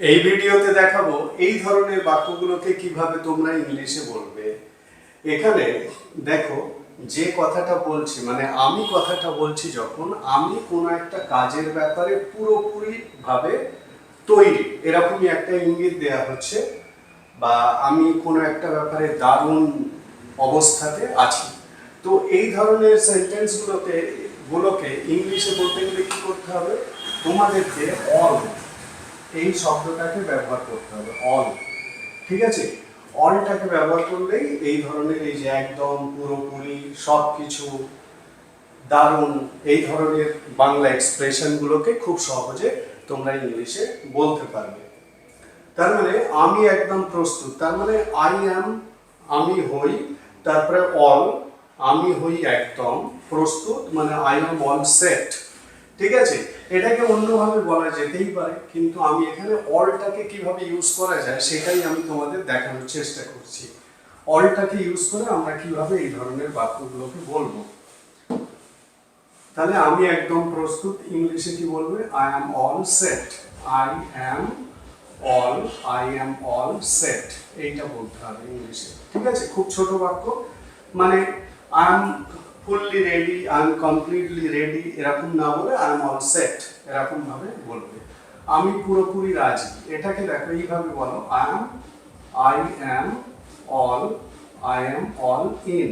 এই ভিডিওতে দেখাবো এই ধরনের বাক্যগুলোকে কীভাবে তোমরা ইংলিশে বলবে। এখানে দেখো, যে কথাটা বলছি মানে আমি কথাটা বলছি যখন, আমি কোনো একটা কাজের ব্যাপারে পুরোপুরি ভাবে তৈরি। এরকমই একটা ইঙ্গিত দেয়া হচ্ছে, বা আমি কোনো একটা ব্যাপারে দারুণ অবস্থাতে আছি। তো এই ধরনের সেন্টেন্সগুলোতে গুলোকে ইংলিশে বলতে গেলে কী করতে হবে? তোমাদেরকে অল এই শব্দটাকে ব্যবহার করতে হবে অল ঠিক আছে? অলটাকে ব্যবহার করলেই এই ধরনের এই যে একদম পুরোপুরি সব কিছু দারুণ, এই ধরনের বাংলা এক্সপ্রেশনগুলোকে খুব সহজে তোমরা ইংলিশে বলতে পারবে। তার মানে আমি একদম প্রস্তুত, তার মানে আই অ্যাম আমি হই, তারপরে অল আমি হই একদম প্রস্তুত মানে আই অ্যাম অল সেট ঠিক আছে? এটাকে অন্যভাবে বলা যেতেই পারে, কিন্তু আমি এখানে অলটাকে কীভাবে ইউজ করা যায় সেটাই আমি তোমাদের দেখানোর চেষ্টা করছি। অলটাকে ইউজ করে আমরা কীভাবে এই ধরনের বাক্যগুলোকে বলব? তাহলে আমি একদম প্রস্তুত, ইংলিশে কি বলবে? I am all set I am all I am all set এইটা বলতে হবে ইংলিশে। ঠিক আছে? খুব ছোট বাক্য। মানে I am fully ready I am completely ready এরকম না বলে আই এম অল সেট এরকম ভাবে বলবে। আমি পুরোপুরি রাজি। এটাকে দেখো, এইভাবে বলো I am I am all I am all in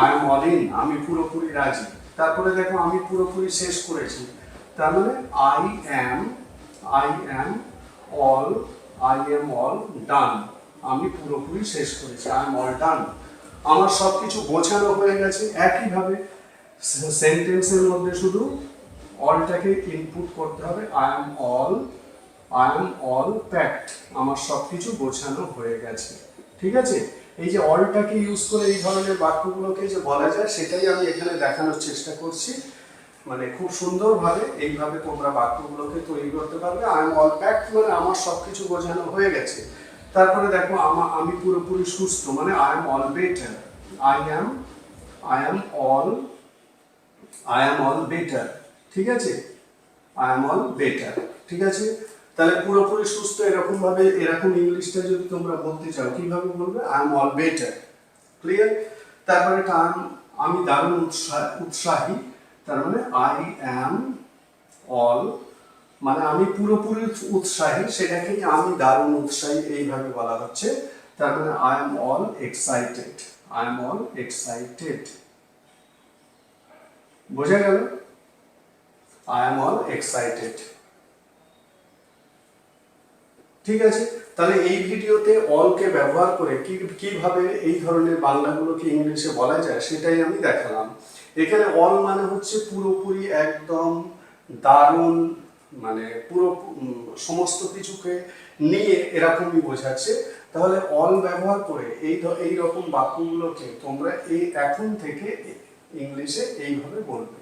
I am all in আমি পুরোপুরি রাজি। তারপরে দেখো, আমি পুরোপুরি শেষ করেছি। তার মানে I am I am all I am all done আমি পুরোপুরি শেষ করেছি আই এম অল ডান আমার সব কিছু গোছানো হয়ে গেছে। একইভাবে সেন্টেন্সের মধ্যে শুধু অলটাকে ইনপুট করতে হবে। I am all I am all packed আমার সব কিছু গোছানো হয়ে গেছে। ঠিক আছে? এই যে অলটাকে ইউজ করে এই ধরনের বাক্যগুলোকে যে বলা যায়, সেটাই আমি এখানে দেখানোর চেষ্টা করছি। মানে খুব সুন্দরভাবে এইভাবে তোমরা বাক্যগুলোকে তৈরি করতে পারবে। আই এম অল প্যাকড মানে আমার সব কিছু বোঝানো হয়ে গেছে। তারপরে দেখো, আমা পুরোপুরি সুস্থ মানে I am all better I am I am all I am all better ঠিক আছে? আই অ্যাম অল বেটার ঠিক আছে? তাহলে পুরোপুরি সুস্থ এরকম ভাবে এরকম ইংলিশটা যদি তোমরা বলতে চাও, কীভাবে বলবে? I am all better clear তারপরে I'm- আমি দারুণ উৎসাহ উৎসাহী, তার মানে আই অ্যাম অল মানে আমি পুরোপুরি উৎসাহী, সেটাকে আমি দারুণ উৎসাহী এইভাবে বলা হচ্ছে। তার মানে I am all excited I am all excited বোঝা গেল? আই এম অল এক্সাইটেড ঠিক আছে? তাহলে এই ভিডিওতে অলকে ব্যবহার করে কি, কীভাবে এই ধরনের বাংলাগুলোকে ইংলিশে বলা যায়, সেটাই আমি দেখালাম। এখানে অল মানে হচ্ছে পুরোপুরি একদম দারুণ মানে পুরো সমস্ত কিছুকে নিয়ে এরকমই বোঝাচ্ছে। তাহলে অল ব্যবহার করে এই এই রকম বাক্যগুলোকে তোমরা এই এখন থেকে ইংলিশে এইভাবে বলবে।